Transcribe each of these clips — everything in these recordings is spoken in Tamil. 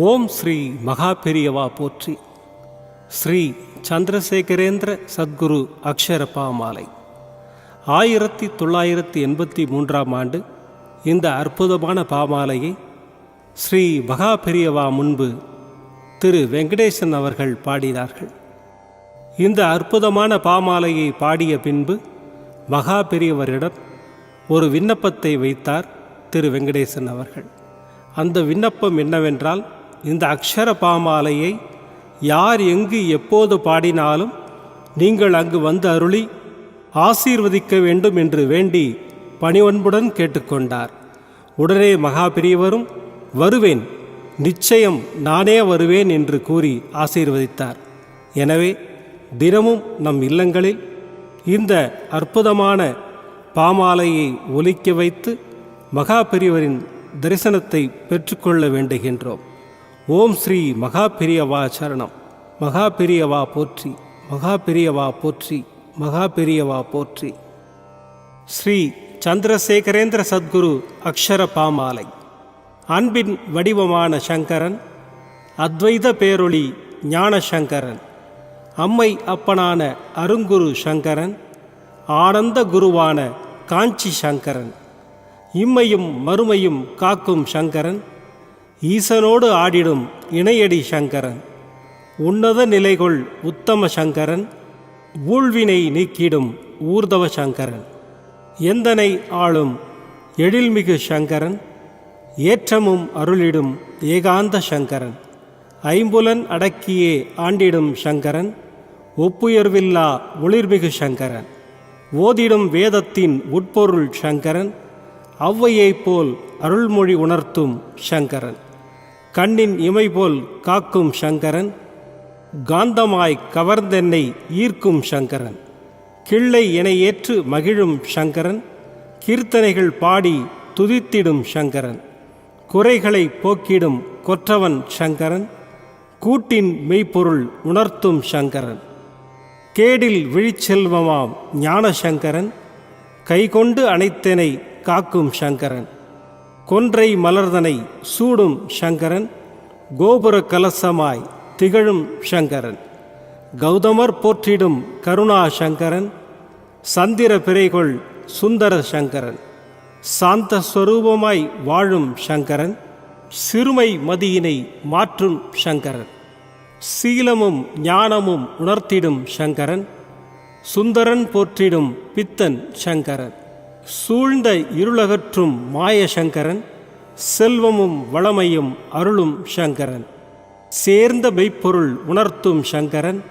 ஓம் ஸ்ரீ மகா பெரியவா போற்றி. ஸ்ரீ சந்திரசேகரேந்திர சத்குரு அக்ஷர பாமாலை ஆயிரத்தி தொள்ளாயிரத்தி எண்பத்தி மூன்றாம் ஆண்டு இந்த அற்புதமான பாமாலையை ஸ்ரீ மகா பெரியவா முன்பு திரு வெங்கடேசன் அவர்கள் பாடினார்கள். இந்த அற்புதமான பாமாலையை பாடிய பின்பு மகா பெரியவரிடம் ஒரு விண்ணப்பத்தை வைத்தார் திரு வெங்கடேசன் அவர்கள். அந்த விண்ணப்பம் என்னவென்றால் இந்த அக்ஷர பாமாலையை யார் எங்கு எப்போது பாடினாலும் நீங்கள் அங்கு வந்து அருளி ஆசீர்வதிக்க வேண்டும் என்று வேண்டி பணிவன்புடன் கேட்டுக்கொண்டார். உடனே மகாபிரியவரும் வருவேன் நிச்சயம் நானே வருவேன் என்று கூறி ஆசீர்வதித்தார். எனவே தினமும் நம் இல்லங்களில் இந்த அற்புதமான பாமாலையை ஒலிக்க வைத்து மகாபெரியவரின் தரிசனத்தை பெற்றுக்கொள்ள வேண்டுகின்றோம். ஓம் ஸ்ரீ மகா பெரியவா சரணம். மகா பெரியவா போற்றி மகா பெரியவா போற்றி மகா பெரியவா போற்றி. ஸ்ரீ சந்திரசேகரேந்திர சத்குரு அக்ஷர பாமாலை. அன்பின் வடிவமான சங்கரன் அத்வைத பேரொளி ஞான சங்கரன் அம்மை அப்பனான அருங்குரு சங்கரன் ஆனந்த குருவான காஞ்சி சங்கரன் இம்மையும் மறுமையும் காக்கும் சங்கரன் ஈசனோடு ஆடிடும் இணையடி சங்கரன். உன்னத நிலைகொள் உத்தம சங்கரன் ஊழ்வினை நீக்கிடும் ஊர்தவ சங்கரன். எந்தனை ஆளும் எழில்மிகு சங்கரன் ஏற்றமும் அருளிடும் ஏகாந்த சங்கரன். ஐம்புலன் அடக்கியே ஆண்டிடும் சங்கரன் ஒப்புயர்வில்லா ஒளிர்மிகு சங்கரன். ஓதிடும் வேதத்தின் உட்பொருள் சங்கரன் ஔவையைப் போல் அருள்மொழி உணர்த்தும் சங்கரன். கண்ணின் இமை போல் காக்கும் சங்கரன் காந்தமாய் கவர்ந்தென்னை ஈர்க்கும் சங்கரன். கிள்ளை என ஏற்று மகிழும் சங்கரன் கீர்த்தனைகள் பாடி துதித்திடும் சங்கரன். குறைகளை போக்கிடும் கொற்றவன் சங்கரன் கூட்டின் மெய்ப்பொருள் உணர்த்தும் சங்கரன். கேடில் விழிச்செல்வமாம் ஞான சங்கரன் கைகொண்டு அனைத்தனை காக்கும் சங்கரன். கொன்றை மலர்தனை சூடும் சங்கரன் கோபுர கலசமாய் திகழும் சங்கரன். கௌதமர் போற்றிடும் கருணா சங்கரன் சந்திர பிறைகொள் சுந்தர சங்கரன். சாந்த ஸ்வரூபமாய் வாழும் சங்கரன் சிறுமை மதியினை மாற்றும் சங்கரன். சீலமும் ஞானமும் உணர்த்திடும் சங்கரன் சுந்தரன் போற்றிடும் பித்தன் சங்கரன். சூழ்ந்த இருளகற்றும் மாய சங்கரன் செல்வமும் வளமையும் அருளும் சங்கரன். சேர்ந்த மெய்ப்பொருள் உணர்த்தும் சங்கரன்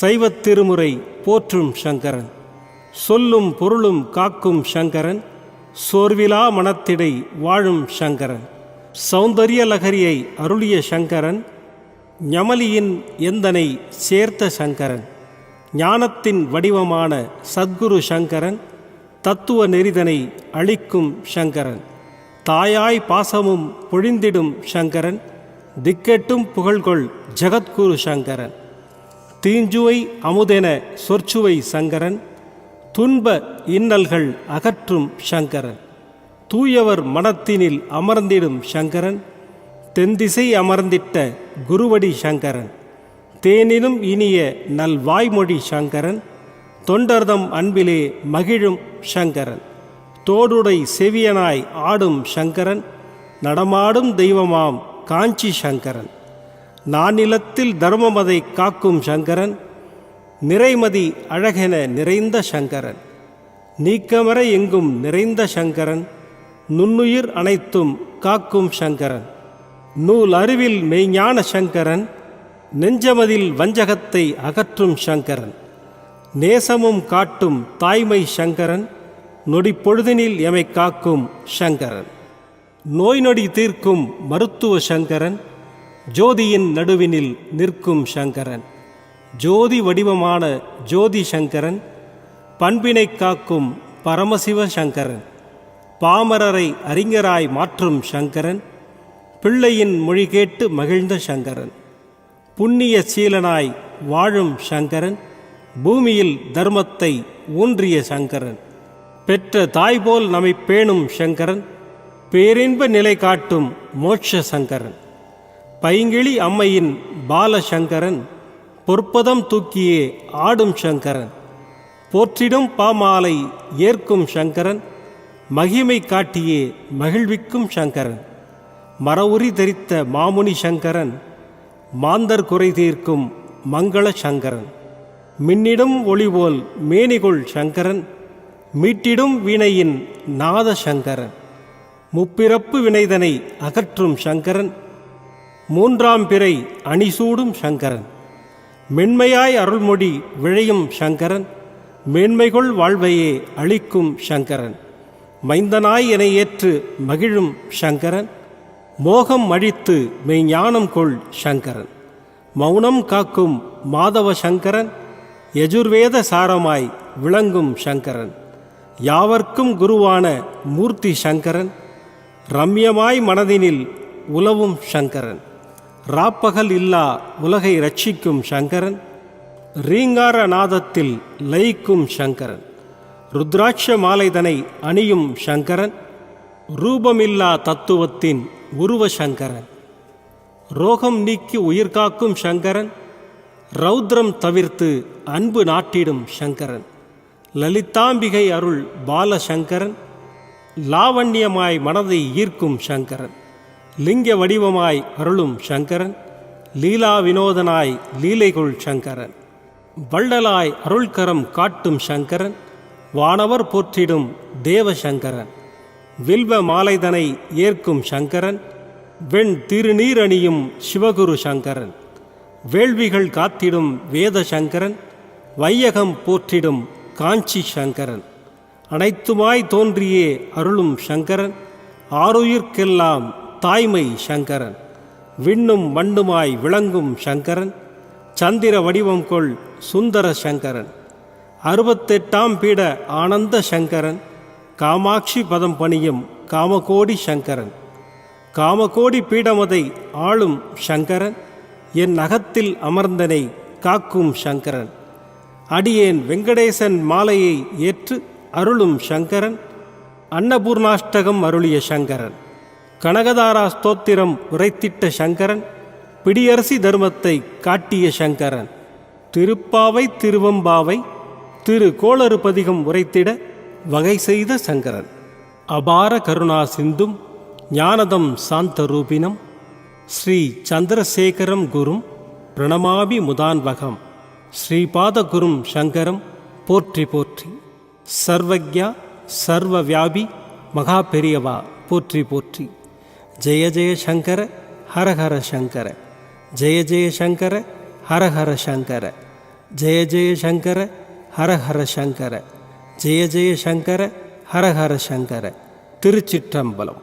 சைவத் திருமுறை போற்றும் சங்கரன். சொல்லும் பொருளும் காக்கும் சங்கரன் சோர்விலா மனத்திடை வாழும் சங்கரன். சௌந்தரிய லகரியை அருளிய சங்கரன் ஞமலியின் எந்தனை சேர்த்த சங்கரன். ஞானத்தின் வடிவமான சத்குரு சங்கரன் தத்துவ நெறிதனை அளிக்கும் சங்கரன். தாயாய் பாசமும் பொழிந்திடும் சங்கரன். திக்கெட்டும் புகழ்கொள் ஜகத்குரு சங்கரன். தீஞ்சுவை அமுதென சொற்சுவை சங்கரன். துன்ப இன்னல்கள் அகற்றும் சங்கரன். தூயவர் மனத்தினில் அமர்ந்திடும் சங்கரன். தென்திசை அமர்ந்திட்ட குருவடி சங்கரன். தேனினும் இனிய நல்வாய்மொழி சங்கரன். தொண்டர்தம் அன்பிலே மகிழும் சங்கரன். தோடுடை செவியனாய் ஆடும் சங்கரன் நடமாடும் தெய்வமாம் காஞ்சி சங்கரன். நானிலத்தில் தர்மமதை காக்கும் சங்கரன் நிறைமதி அழகென நிறைந்த சங்கரன். நீக்கமர எங்கும் நிறைந்த சங்கரன் நுண்ணுயிர் அனைத்தும் காக்கும் சங்கரன். நூல் அறிவில் மெய்ஞான சங்கரன் நெஞ்சமதில் வஞ்சகத்தை அகற்றும் சங்கரன். நேசமும் காட்டும் தாய்மை சங்கரன் நொடிப்பொழுதினில் எமை காக்கும் சங்கரன். நோய் நொடி தீர்க்கும் மருத்துவ சங்கரன் ஜோதியின் நடுவினில் நிற்கும் சங்கரன். ஜோதி வடிவமான ஜோதி சங்கரன் பண்பினை காக்கும் பரமசிவ சங்கரன். பாமரரை அறிஞராய் மாற்றும் சங்கரன் பிள்ளையின் மொழி கேட்டு மகிழ்ந்த சங்கரன். புண்ணிய சீலனாய் வாழும் சங்கரன் பூமியில் தர்மத்தை ஊன்றிய சங்கரன். பெற்ற தாய் போல் நம்மை பேணும் சங்கரன். பேரின்ப நிலை காட்டும் மோட்ச சங்கரன். பைங்கிழி அம்மையின் பாலசங்கரன் பொற்பதம் தூக்கியே ஆடும் சங்கரன். போற்றிடும் பாமாலை ஏற்கும் சங்கரன். மகிமை காட்டியே மகிழ்விக்கும் சங்கரன். மரவுரி தரித்த மாமுனி சங்கரன். மாந்தர் குறை தீர்க்கும் மங்கள சங்கரன். மின்னிடும் ஒளிபோல் மேனிகொள் சங்கரன் மீட்டிடும் வீணையின் நாத சங்கரன். முப்பிறப்பு வினைதனை அகற்றும் சங்கரன் மூன்றாம் பிறை அணிசூடும் சங்கரன். மென்மையாய் அருள்மொழி விழையும் சங்கரன் மேன்மைகொள் வாழ்வையே அளிக்கும் சங்கரன். மைந்தனாய் என ஏற்று மகிழும் சங்கரன் மோகம் அழித்து மெய்ஞானம் கொள் சங்கரன். மௌனம் காக்கும் மாதவ சங்கரன் யஜுர்வேத சாரமாய் விளங்கும் சங்கரன். யாவர்க்கும் குருவான மூர்த்தி சங்கரன். ரம்யமாய் மனதினில் உலவும் சங்கரன். ராப்பகல் இல்லா உலகை ரட்சிக்கும் சங்கரன். ரீங்கார நாதத்தில் லயிக்கும் சங்கரன். ருத்ராட்ச மாலைதனை அணியும் சங்கரன். ரூபமில்லா தத்துவத்தின் உருவ சங்கரன். ரோகம் நீக்கி உயிர் காக்கும் சங்கரன். ரௌத்ரம் தவிர்த்து அன்பு நாட்டிடும் சங்கரன். லலிதாம்பிகை அருள் பாலசங்கரன். லாவண்யமாய் மனதை ஈர்க்கும் சங்கரன். லிங்க வடிவமாய் அருளும் சங்கரன். லீலா வினோதனாய் லீலைகுள் சங்கரன். வள்ளலாய் அருள்கரம் காட்டும் சங்கரன். வானவர் போற்றிடும் தேவசங்கரன். வில்வ மாலைதனை ஏற்கும் சங்கரன். வெண் திருநீரணியும் சிவகுரு சங்கரன். வேள்விகள் காத்திடும் வேத சங்கரன் வையகம் போற்றிடும் காஞ்சி சங்கரன் அனைத்துமாய் தோன்றியே அருளும் சங்கரன் ஆருயிர்க்கெல்லாம் தாய்மை சங்கரன். விண்ணும் மண்ணுமாய் விளங்கும் சங்கரன் சந்திர வடிவம் கொள் சுந்தர சங்கரன். அறுபத்தெட்டாம் பீட ஆனந்த சங்கரன் காமாட்சி பதம் பணியும் காமகோடி சங்கரன். காமகோடி பீடமதை ஆளும் சங்கரன் என் அகத்தில் அமர்ந்தனை காக்கும் சங்கரன். அடியேன் வெங்கடேசன் மாலையை ஏற்று அருளும் சங்கரன். அன்னபூர்ணாஷ்டகம் அருளிய சங்கரன். கனகதாரா ஸ்தோத்திரம் உரைத்திட்ட சங்கரன். பிடியரசி தர்மத்தை காட்டிய சங்கரன். திருப்பாவை திருவம்பாவை திரு கோளறுபதிகம் உரைத்திட வகை செய்த சங்கரன். அபார கருணா சிந்தும் ஞானதம் சாந்த ரூபினம். ஸ்ரீ சந்திரசேகரம் குரும் பிரணமாபி முதான்வகம் ஸ்ரீபாதகுரும் சங்கரம் போற்றி போற்றி. சர்வக்யா சர்வ வியாபி மகா பெரியவா போற்றி போற்றி. ஜெய ஜெய சங்கர ஹரஹர சங்கர. ஜெய ஜெய சங்கர ஹரஹர சங்கர. ஜெய ஜெய சங்கர ஹரஹர சங்கர. ஜெய ஜெய சங்கர ஹரஹர சங்கர. திருச்சிற்றம்பலம்.